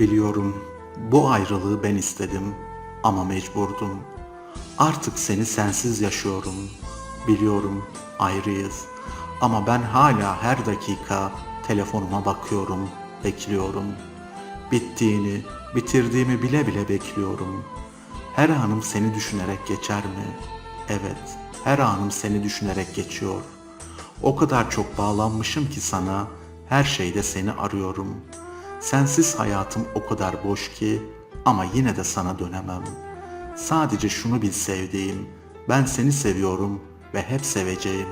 Biliyorum bu ayrılığı ben istedim ama mecburdum. Artık seni sensiz yaşıyorum. Biliyorum ayrıyız ama ben hala her dakika telefonuma bakıyorum, bekliyorum. Bittiğini, bitirdiğimi bile bile bekliyorum. Her anım seni düşünerek geçer mi? Evet, her anım seni düşünerek geçiyor. O kadar çok bağlanmışım ki sana, her şeyde seni arıyorum. Sensiz hayatım o kadar boş ki ama yine de sana dönemem. Sadece şunu bil sevdiğim, ben seni seviyorum ve hep seveceğim.